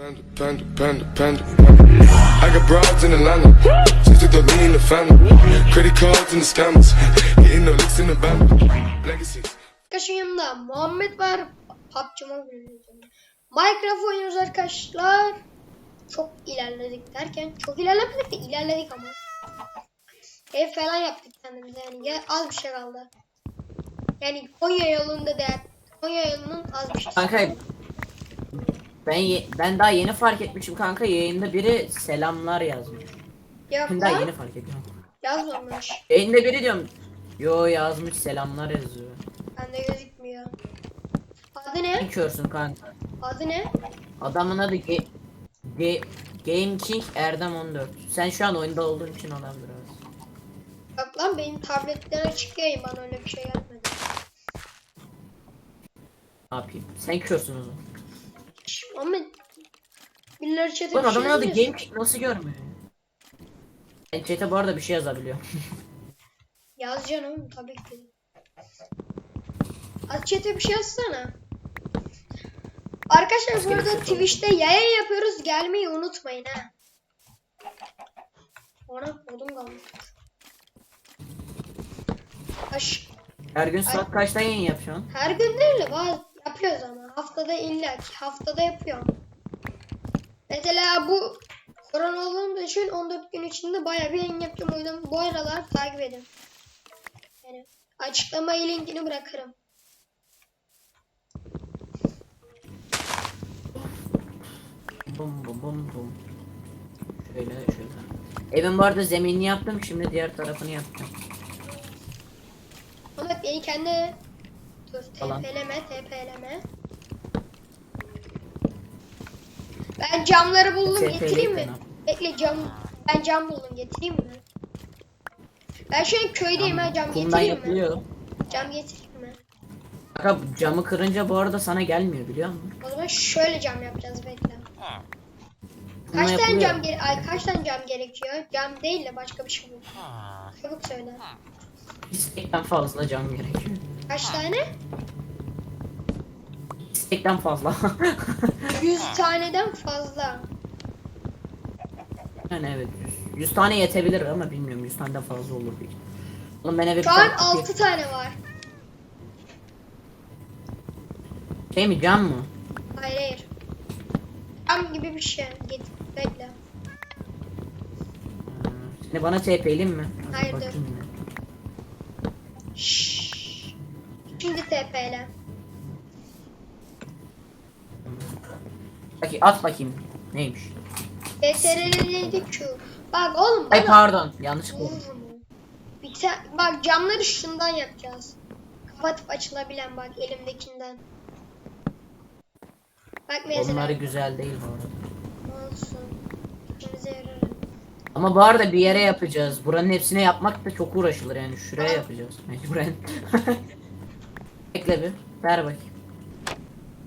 Panda, panda, panda, panda, panda. I got broads in Atlanta. Just took the lean the family. Credit cards and the scammers. Hitting the licks in the band. Legacies. Arkadaşın yanında Muhammed var. PUBG. Minecraft oynuyoruz arkadaşlar. Çok ilerledik derken çok ilerlemedik de ilerledik ama. Ev falan yaptık kendimize yani ya, az bir şey kaldı. Yani Konya yolunda değer. Konya yolunun az bir şey. Kanka ben ben daha yeni fark etmişim kanka yayında biri selamlar yazmış. Yok Ben daha lan yeni fark ediyorum. yazmamış. Yayında biri diyorum. Yo yazmış selamlar yazıyor. Bende gözükmüyor. Adı ne? Ne körsün kanka? Adı ne? Adamın adı Ge- Ge- Game King Erdem 14. Sen şu an oyunda olduğun için olabilir biraz. Bak lan benim tabletten açık yayın bana öyle bir şey gelmedi. Ne yapayım? Sen körsün o zaman. Muhammed. Birileri chat'e Lan bir şey adamın adı yazıyor. Game King nasıl görmüyor? Ben chat'e bu arada bir şey yazabiliyorum. Yazacaksın oğlum tabii ki. Az chat'e bir şey yazsana. Arkadaşlar bu arada şey. Twitch'te yayın yapıyoruz. Gelmeyi unutmayın ha. Ona kodum kalmış. Aş Her gün saat kaçta yayın yapıyorsun? her gün değil de bazı yapıyoruz ama. Haftada illa ki. Haftada yapıyorum. Mesela bu korona olduğumuz için 14 gün içinde bayağı bir yayın yapacağım. O yüzden bu aralar takip edin. Yani açıklamaya linkini bırakırım. Bum bum bum bum. Şöyle şöyle. Evin bu arada zeminini yaptım şimdi diğer tarafını yapacağım. Ama beni kendi dur Falan. TP'leme TP'leme. Ben camları buldum TP'leyi getireyim mi? Bekle cam ben cam buldum getireyim mi? Ben şu an köydeyim ha cam Kumdan getireyim mi? yapılıyor. Cam getireyim mi? Kanka camı kırınca bu arada sana gelmiyor biliyor musun? O zaman şöyle cam yapacağız bekle. Kumdan Kaç tane yapılıyor. cam gere ay kaç tane cam gerekiyor? Cam değil de başka bir şey bu. Çabuk söyle. İstekten fazla cam gerekiyor. Kaç tane? İstekten fazla. 100 taneden fazla. yani evet 100. 100 tane yetebilir ama bilmiyorum 100 taneden fazla olur büyük. Oğlum ben eve Şu an tane kapıyı- 6 tane var. Şey mi cam mı? Hayır hayır. Cam gibi bir şey. Git bekle. Seni bana TP'leyim mi? Hayır, dur. Şşş. TP'le. Bakayım at bakayım. Neymiş? CTRL'liydi Q. Bak oğlum Ay bana pardon yanlışlıkla. vurur mu? Bir ta- bak camları şundan yapacağız. Kapatıp açılabilen bak elimdekinden. Bak mesela. Onları güzel değil bu arada. Olsun. İşimize yarar. Ama bu arada bir yere yapacağız. Buranın hepsine yapmak da çok uğraşılır yani. Şuraya yapacağız mecburen. Bekle bir. Ver bakayım.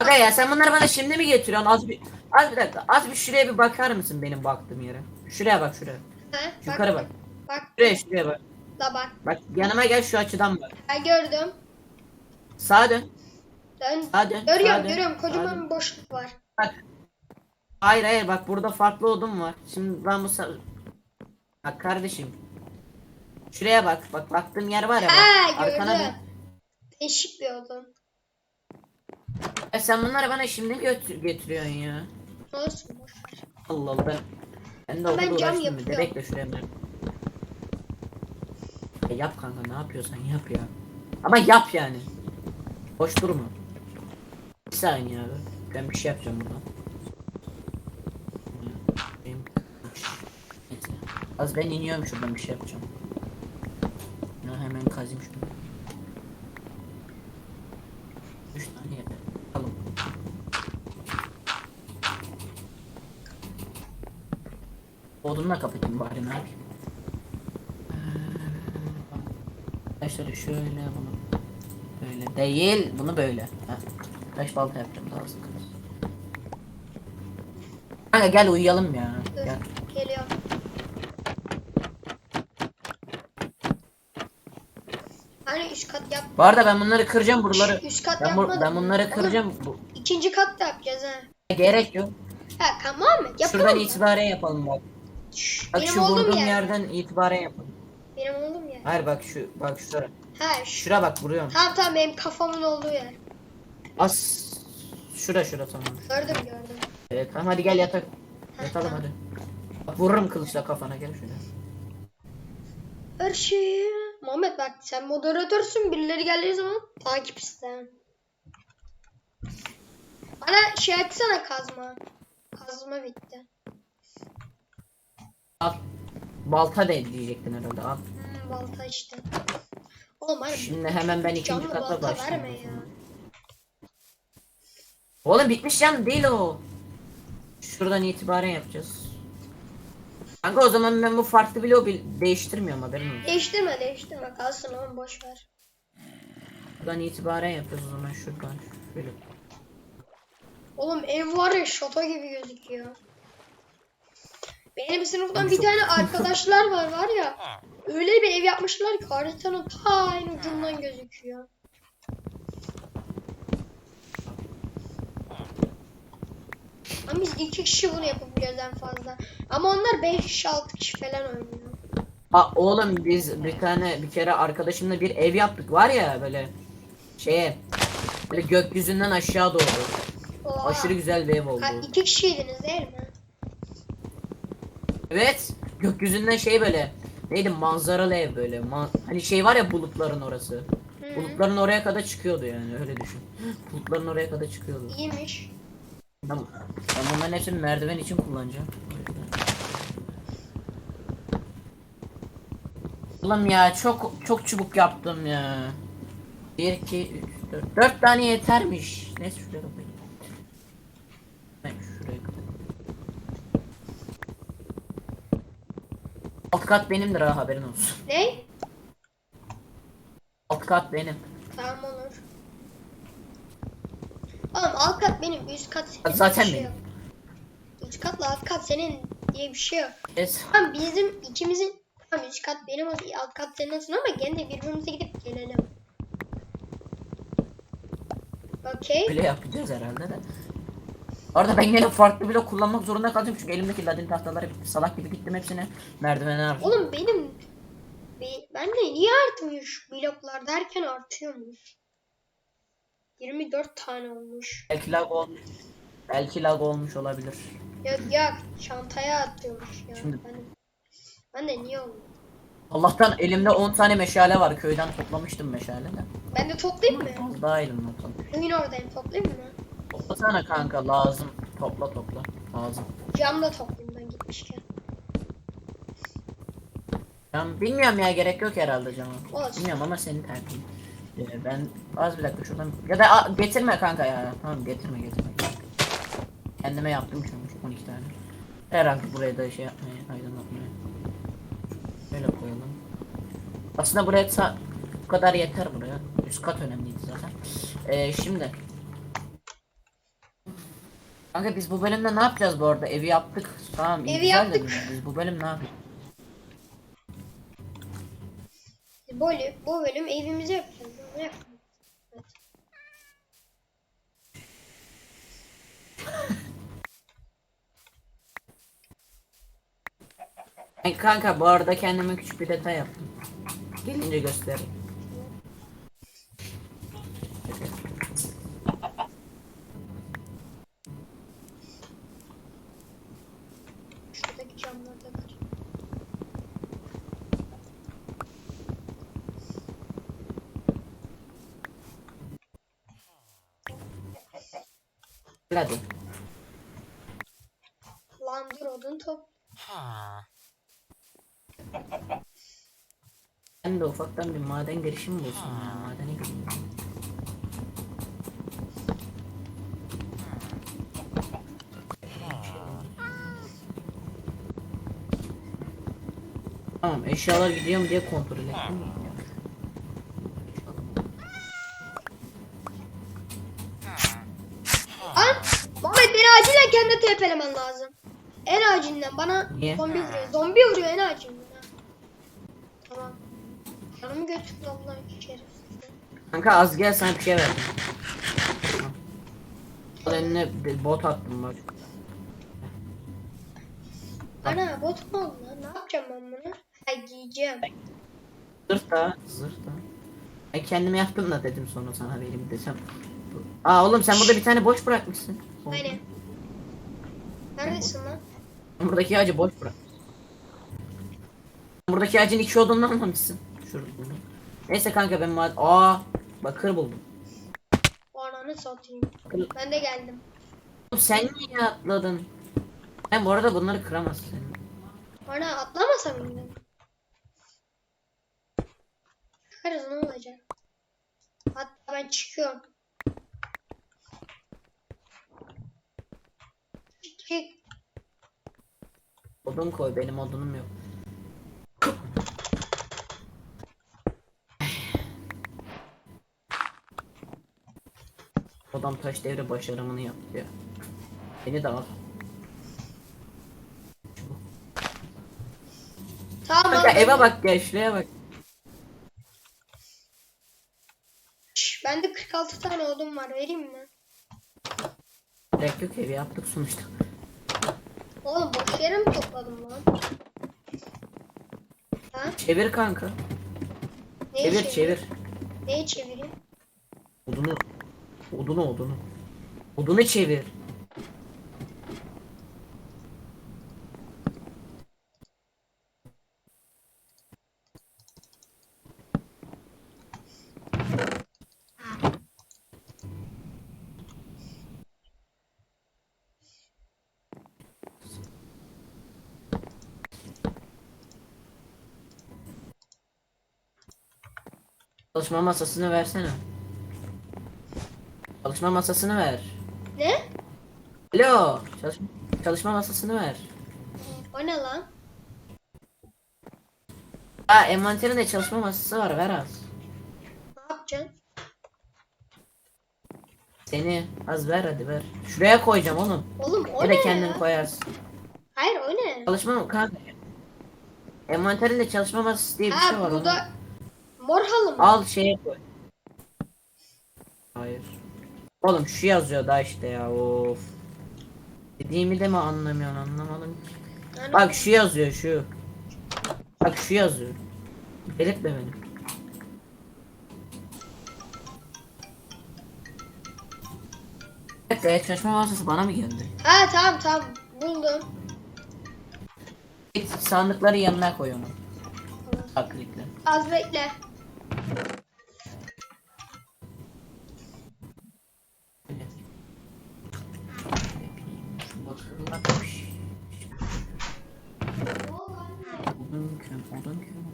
Aga ya sen bunları bana şimdi mi getiriyorsun? Az bir az bir dakika. Az bir şuraya bir bakar mısın benim baktığım yere? Şuraya bak şuraya. Ha? Yukarı bak. Bak Şuraya şuraya bak. da bak. Bak yanıma gel şu açıdan bak. Ben gördüm. Sağa dön. Dön. Sağa dön. Görüyorum sağa dön, görüyorum. sağa Kocaman dön. bir boşluk var. Bak. Hayır hayır bak burada farklı odun var. Şimdi ben bu Bak kardeşim. Şuraya bak. Bak baktığım yer var ya bak. Ha Arkana dön. Değişik bir odun. Ya sen bunları bana şimdi götür getiriyorsun ya? Olsun. boş ver. Allah Allah ben. Ben de Ben cam uğraştım bir de yapıyorum. bekle şuraya ben. Ya yap kanka ne yapıyorsan yap ya. Ama yap yani. Boş durma. Bir saniye abi. Ben bir şey yapacağım burada. Benim- Neyse. Az ben iniyorum şuradan bir şey yapacağım. Ya hemen kazayım şunu. Üç tane yeter. Alın. Odunla kapatayım bari ne yapayım. Arkadaşlar şöyle bunu böyle değil bunu böyle. Heh. Taş balta yapacağım daha kırarız. Kanka gel uyuyalım ya. Dur. Gel. Geliyor. Hani üst kat yap. Bu arada ben bunları kıracağım buraları. Üst kat Ben, bu, ben bunları Oğlum, kıracağım. Bu, İkinci kat da yapacağız ha. gerek yok. Ha kan Muhammed yapalım Şuradan mı? itibaren yapalım bak. Şş, Bak benim şu olduğum vurduğum yer. yerden itibaren yapalım. Benim olduğum yer. Hayır bak şu bak şura. Ha şu. Şura bak vuruyorum. Tamam tamam benim kafamın olduğu yer. As şura şura tamam. Gördüm gördüm. Evet tamam hadi gel yatak. Yatalım hadi. Bak vururum kılıçla kafana gel şuraya. Her şeyi. Muhammed bak sen moderatörsün. Birileri geldiği zaman takip iste. Bana şey açsana kazma. Kazma bitti. Al. Balta da diyecektin herhalde al. Hmm, balta işte. Oğlum hani Şimdi hemen ben ikinci kata ya. Oğlum bitmiş can değil o. Şuradan itibaren yapacağız. Kanka o zaman ben bu farklı bir değiştirmiyorum haberin olsun. Değiştirme değiştirme kalsın oğlum boş ver. Şuradan itibaren yapacağız o zaman şuradan. Şöyle. Oğlum ev var ya şato gibi gözüküyor. Benim sınıftan bir çok- tane arkadaşlar var var ya. Öyle bir ev yapmışlar ki haritanın ta en ucundan gözüküyor. Ama biz iki kişi bunu yapabiliyoruz en fazla. Ama onlar 5 kişi 6 kişi falan oynuyor. Aa oğlum biz bir tane bir kere arkadaşımla bir ev yaptık var ya böyle şeye böyle gökyüzünden aşağı doğru. Oha. Aşırı güzel bir ev oldu. Ha, iki kişiydiniz değil mi? Evet gökyüzünden şey böyle neydi manzaralı ev böyle Ma- hani şey var ya bulutların orası. Hı. Bulutların oraya kadar çıkıyordu yani öyle düşün. Bulutların oraya kadar çıkıyordu. İyiymiş. Ben, ben bunların hepsini merdiven için kullanacağım. Oğlum ya çok çok çubuk yaptım ya. 1 2 3 4 4 tane yetermiş. Neyse şuraya koyayım. Ben şuraya koyayım. Alt kat benimdir ha haberin olsun. Ne? Alt kat benim. Tamam olur. Oğlum alt kat benim, üst kat senin. Zaten şey benim. yok. Üst katla alt kat senin diye bir şey yok. Es Tamam bizim ikimizin tamam üst kat benim olsun, alt kat senin olsun ama gene de birbirimize gidip gelelim. Okey. öyle yapacağız herhalde de. Orada ben yine farklı blok kullanmak zorunda kalacağım çünkü elimdeki ladin tahtaları bitti. Salak gibi gittim hepsini merdivene harcadım. Oğlum benim be- ben de niye artmıyor şu bloklar derken artıyormuş. 24 tane olmuş. Belki lag olmuş. Belki lag olmuş olabilir. Yok yok çantaya atıyormuş ya. Şimdi- Ben, ben de niye olmuyor? Allah'tan elimde 10 tane meşale var. Köyden toplamıştım meşale de. Ben de toplayayım mı? Daha elimde toplamış. Oyun oradayım toplayayım mı? Toplasana kanka lazım. Topla topla. Lazım. Cam da ben gitmişken. Ben bilmiyorum ya gerek yok herhalde. Olsun. Bilmiyorum ama senin tercihin. Ee, ben az bir dakika şuradan ya da a, getirme kanka ya. Tamam getirme getirme. Kendime yaptım çünkü 12 tane. Herhalde buraya da şey yapmaya, aydınlatmaya. Böyle koyalım. Aslında buraya bu kadar yeter buraya. Üst kat önemliydi zaten. Ee, şimdi. Kanka biz bu bölümde ne yapacağız bu arada? Evi yaptık. Tamam Evi güzel de yaptık. biz- biz bu bölüm ne yapacağız? Bu, bölüm- bu bölüm evimizi yapacağız. Ne. Ay kanka bu arada kendime küçük bir detay yaptım. Gelince göstereyim. Şuradaki camları da kır. Hadi. Lan dur odun top. Ben de ufaktan bir maden girişimi bulsun ya. Madene gireyim. Tamam eşyalar gidiyor mu diye kontrol ettim. An! Muhammed beni acilen kendi TP'lemen lazım. En acilinden bana Niye? zombi vuruyor. Zombi vuruyor en ha. Tamam. Canımı götürdü Allah şerefsiz. Kanka az gel sana bir şey. Al eline bot attım bak. Ana bot mu oldu lan? Ne yapacağım ben bunu? Ha giyeceğim. Zırt da. Zırt da. Ben kendime yaptım da dedim sonra sana vereyim desem. Aa oğlum sen burada bir tane boş bırakmışsın. Aynen. Neredesin lan? Buradaki ağacı boş bırak. Buradaki ağacın iki odununu almamışsın. Şurada. Neyse kanka ben mad... Aa bakır buldum. Ananı satayım. Ben de geldim. Oğlum sen niye atladın? Ben bu arada bunları kıramazsın. Ana atlamasam mıydım? Çıkarız ne olacak? Hatta ben çıkıyorum. Çık. Odun koy benim odunum yok. Adam taş devre başarımını yaptı ya. Beni de al. Tamam. Kanka aldım. eve bak ya şuraya bak. Bende 46 tane odun var vereyim mi? Gerek yok evi yaptık sonuçta. Mi topladım lan? Ha? Çevir kanka. Neyi Çevir çevir. Neyi çevireyim? Odunu. Odunu odunu. Odunu çevir. Çalışma masasını versene. Çalışma masasını ver. Ne? Alo. Çalışma, çalışma masasını ver. O ne lan? Ha envanterinde çalışma masası var ver az. Ne yapacaksın? Seni az ver hadi ver. Şuraya koyacağım oğlum. Oğlum o Ya ne da kendin ya? koyarsın. Hayır o ne? Çalışma kanka. Envanterinde çalışma masası diye bir şey Ha var. bu onu. Mor halı mı? Al şeye koy. Hayır. Oğlum şu yazıyor da işte ya of. Dediğimi de mi anlamıyorsun anlamadım ki. Yani Bak şu yazıyor şu. Bak şu yazıyor. Delirtme beni. Ya çalışma masası bana mı geldi? Ha tamam tamam buldum. Sandıkları yanına koy onu. Taklikle. Az bekle. Şu bakırlar. Odun köm, odun köm.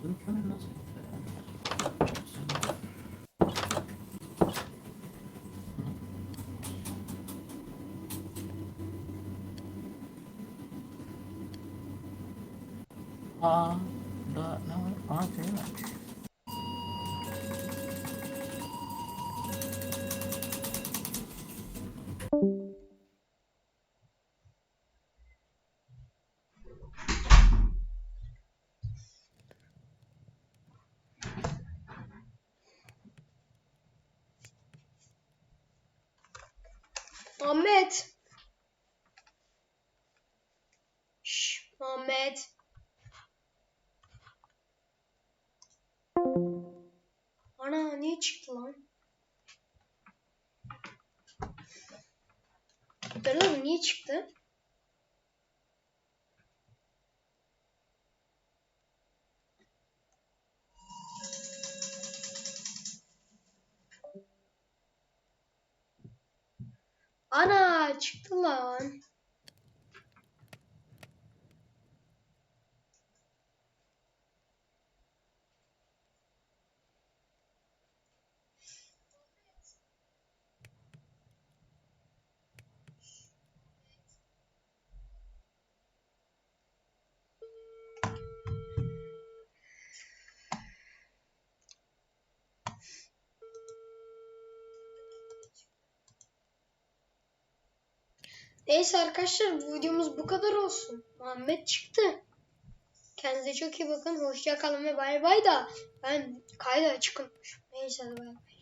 Odun kömür nasıl? Aa, da ne var? Aa, şey var. Ahmet. Çıktı? Ana çıktı lan. Neyse arkadaşlar videomuz bu kadar olsun. Muhammed çıktı. Kendinize çok iyi bakın. Hoşça kalın ve bay bay da ben kayda çıkın. Neyse bay bay.